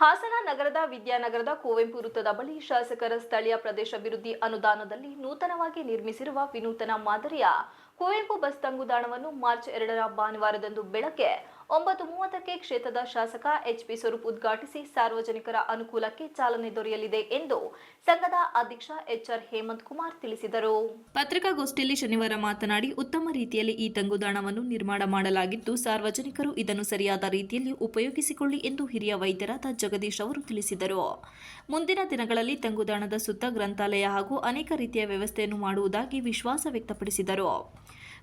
ಹಾಸನ ನಗರದ ವಿದ್ಯಾನಗರದ ಕುವೆಂಪು ವೃತ್ತದ ಬಳಿ ಶಾಸಕರ ಸ್ಥಳೀಯ ಪ್ರದೇಶ ಅಭಿವೃದ್ಧಿ ಅನುದಾನದಲ್ಲಿ ನೂತನವಾಗಿ ನಿರ್ಮಿಸಿರುವ ವಿನೂತನ ಮಾದರಿಯ ಕುವೆಂಪು ಬಸ್ ತಂಗುದಾಣವನ್ನು ಮಾರ್ಚ್ ಎರಡರ ಭಾನುವಾರದಂದು ಬೆಳಗ್ಗೆ ಒಂಬತ್ತು ಮೂವತ್ತಕ್ಕೆ ಕ್ಷೇತ್ರದ ಶಾಸಕ ಎಚ್ಪಿ ಸ್ವರೂಪ್ ಉದ್ಘಾಟಿಸಿ ಸಾರ್ವಜನಿಕರ ಅನುಕೂಲಕ್ಕೆ ಚಾಲನೆ ದೊರೆಯಲಿದೆ ಎಂದು ಸಂಘದ ಅಧ್ಯಕ್ಷ ಎಚ್ಆರ್ ಹೇಮಂತ್ ಕುಮಾರ್ ತಿಳಿಸಿದರು. ಪತ್ರಿಕಾಗೋಷ್ಠಿಯಲ್ಲಿ ಶನಿವಾರ ಮಾತನಾಡಿ, ಉತ್ತಮ ರೀತಿಯಲ್ಲಿ ಈ ತಂಗುದಾಣವನ್ನು ನಿರ್ಮಾಣ ಮಾಡಲಾಗಿದ್ದು, ಸಾರ್ವಜನಿಕರು ಇದನ್ನು ಸರಿಯಾದ ರೀತಿಯಲ್ಲಿ ಉಪಯೋಗಿಸಿಕೊಳ್ಳಿ ಎಂದು ಹಿರಿಯ ವೈದ್ಯರಾದ ಜಗದೀಶ್ ಅವರು ತಿಳಿಸಿದರು. ಮುಂದಿನ ದಿನಗಳಲ್ಲಿ ತಂಗುದಾಣದ ಸುತ್ತ ಗ್ರಂಥಾಲಯ ಹಾಗೂ ಅನೇಕ ರೀತಿಯ ವ್ಯವಸ್ಥೆಯನ್ನು ಮಾಡುವುದಾಗಿ ವಿಶ್ವಾಸ ವ್ಯಕ್ತಪಡಿಸಿದರು.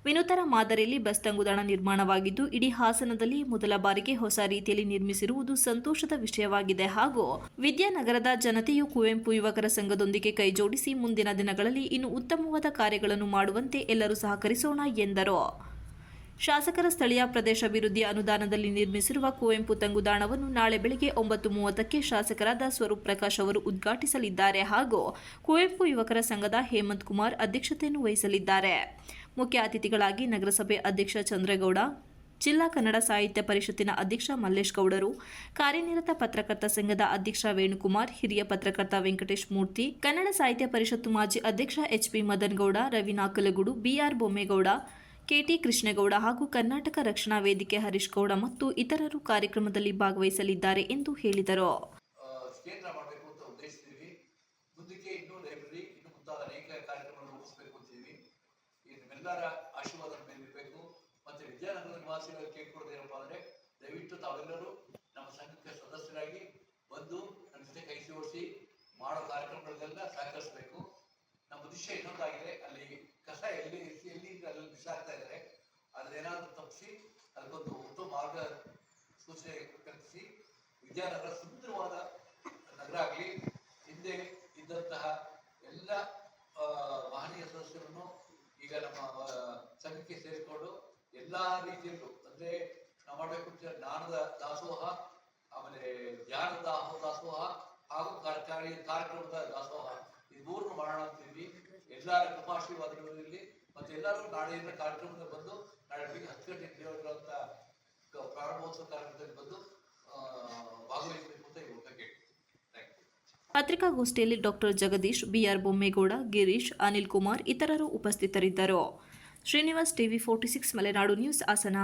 ವಿನೂತನ ಮಾದರಿಯಲ್ಲಿ ಬಸ್ ತಂಗುದಾಣ ನಿರ್ಮಾಣವಾಗಿದ್ದು, ಇಡೀ ಹಾಸನದಲ್ಲಿ ಮೊದಲ ಬಾರಿಗೆ ಹೊಸ ರೀತಿಯಲ್ಲಿ ನಿರ್ಮಿಸಿರುವುದು ಸಂತೋಷದ ವಿಷಯವಾಗಿದೆ. ಹಾಗೂ ವಿದ್ಯಾನಗರದ ಜನತೆಯು ಕುವೆಂಪು ಯುವಕರ ಸಂಘದೊಂದಿಗೆ ಕೈಜೋಡಿಸಿ ಮುಂದಿನ ದಿನಗಳಲ್ಲಿ ಇನ್ನು ಉತ್ತಮವಾದ ಕಾರ್ಯಗಳನ್ನು ಮಾಡುವಂತೆ ಎಲ್ಲರೂ ಸಹಕರಿಸೋಣ ಎಂದರು. ಶಾಸಕರ ಸ್ಥಳೀಯ ಪ್ರದೇಶ ಅಭಿವೃದ್ಧಿ ಅನುದಾನದಲ್ಲಿ ನಿರ್ಮಿಸಿರುವ ಕುವೆಂಪು ತಂಗುದಾಣವನ್ನು ನಾಳೆ ಬೆಳಗ್ಗೆ ಒಂಬತ್ತು ಮೂವತ್ತಕ್ಕೆ ಶಾಸಕರಾದ ಸ್ವರೂಪ್ ಪ್ರಕಾಶ್ ಅವರು ಉದ್ಘಾಟಿಸಲಿದ್ದಾರೆ. ಹಾಗೂ ಕುವೆಂಪು ಯುವಕರ ಸಂಘದ ಹೇಮಂತ್ ಕುಮಾರ್ ಅಧ್ಯಕ್ಷತೆಯನ್ನು ವಹಿಸಲಿದ್ದಾರೆ. ಮುಖ್ಯ ಅತಿಥಿಗಳಾಗಿ ನಗರಸಭೆ ಅಧ್ಯಕ್ಷ ಚಂದ್ರೇಗೌಡ, ಜಿಲ್ಲಾ ಕನ್ನಡ ಸಾಹಿತ್ಯ ಪರಿಷತ್ತಿನ ಅಧ್ಯಕ್ಷ ಮಲ್ಲೇಶ್ ಗೌಡರು, ಕಾರ್ಯನಿರತ ಪತ್ರಕರ್ತ ಸಂಘದ ಅಧ್ಯಕ್ಷ ವೇಣುಕುಮಾರ್, ಹಿರಿಯ ಪತ್ರಕರ್ತ ವೆಂಕಟೇಶ್ ಮೂರ್ತಿ, ಕನ್ನಡ ಸಾಹಿತ್ಯ ಪರಿಷತ್ತು ಮಾಜಿ ಅಧ್ಯಕ್ಷ HP Madan Gowda Ravi Nakalagudu, BR Bommegowda, KT Krishnegowda ಹಾಗೂ ಕರ್ನಾಟಕ ರಕ್ಷಣಾ ವೇದಿಕೆ ಹರೀಶ್ ಗೌಡ ಮತ್ತು ಇತರರು ಕಾರ್ಯಕ್ರಮದಲ್ಲಿ ಭಾಗವಹಿಸಲಿದ್ದಾರೆ ಎಂದು ಹೇಳಿದರು. ನಿಮ್ಮೆಲ್ಲರ ಆಶೀರ್ವಾದ ಮೇಲಿರಬೇಕು ಮತ್ತೆ ವಿದ್ಯಾನಗರ ನಿವಾಸಿಗಳು ಕೇಕ್ ಅಂದ್ರೆ, ದಯವಿಟ್ಟು ತಾವೆಲ್ಲರೂ ನಮ್ಮ ಸಂಘಕ್ಕೆ ಸದಸ್ಯರಾಗಿ ಬಂದು ನಮ್ಮ ಜೊತೆ ಕೈ ಜೋಡಿಸಿ ಮಾಡೋ ಕಾರ್ಯಕ್ರಮಗಳನ್ನೆಲ್ಲ ಸಹಕರಿಸಬೇಕು. ನಮ್ಮ ಉದ್ದೇಶ ಇನ್ನೊಂದಾಗಿದೆ, ಅಲ್ಲಿ ಕಸ ಎಲ್ಲಿ ಎಲ್ಲಿ ಅಲ್ಲಿ ಬಿಸಾಕ್ತಾ ಇದ್ದಾರೆ. ಅದನ್ನೇನಾದ್ರೂ ತಪ್ಪಿಸಿ ಅದಕ್ಕೊಂದು ಉತ್ತಮ ಮಾರ್ಗ ಸೂಚನೆ ಕಲ್ಪಿಸಿ. ವಿದ್ಯಾನಗರ ಸುಂದರವಾದ ಈಗ ನಮ್ಮ ಸಂಘಕ್ಕೆ ಸೇರಿಕೊಂಡು ಎಲ್ಲಾ ರೀತಿಯಲ್ಲೂ, ಅಂದ್ರೆ ನಾವು ಮಾಡಬೇಕು ಜ್ಞಾನದ ದಾಸೋಹ, ಆಮೇಲೆ ಧ್ಯಾನ ದಾಸೋ- ದಾಸೋಹ ಹಾಗೂ ಕಾರ್ಯ ಕಾರ್ಯಕ್ರಮದ ದಾಸೋಹ. ಈ ಮೂರನ್ನು ಮಾಡೋಣ ಅಂತೀವಿ ಎಲ್ಲರ ಕೃಪಾಶೀರ್ವಾದಗಳು ಇರಲಿ. ಮತ್ತೆ ಎಲ್ಲರೂ ನಾಳೆಯಿಂದ ಕಾರ್ಯಕ್ರಮದಲ್ಲಿ ಬಂದು ನಾಳೆ ಬೆಳಿಗ್ಗೆ ಹತ್ತು ಗಂಟೆಗೆ ಪ್ರಾರಂಭೋತ್ಸವ ಕಾರ್ಯಕ್ರಮದಲ್ಲಿ ಬಂದು ಪತ್ರಿಕಾಗೋಷ್ಠಿಯಲ್ಲಿ ಡಾಕ್ಟರ್ ಜಗದೀಶ್, ಬಿಆರ್ ಬೊಮ್ಮೇಗೌಡ, ಗಿರೀಶ್, ಅನಿಲ್ ಕುಮಾರ್ ಇತರರು ಉಪಸ್ಥಿತರಿದ್ದರು. Srinivas TV forty six, Malenadu news, Hassan.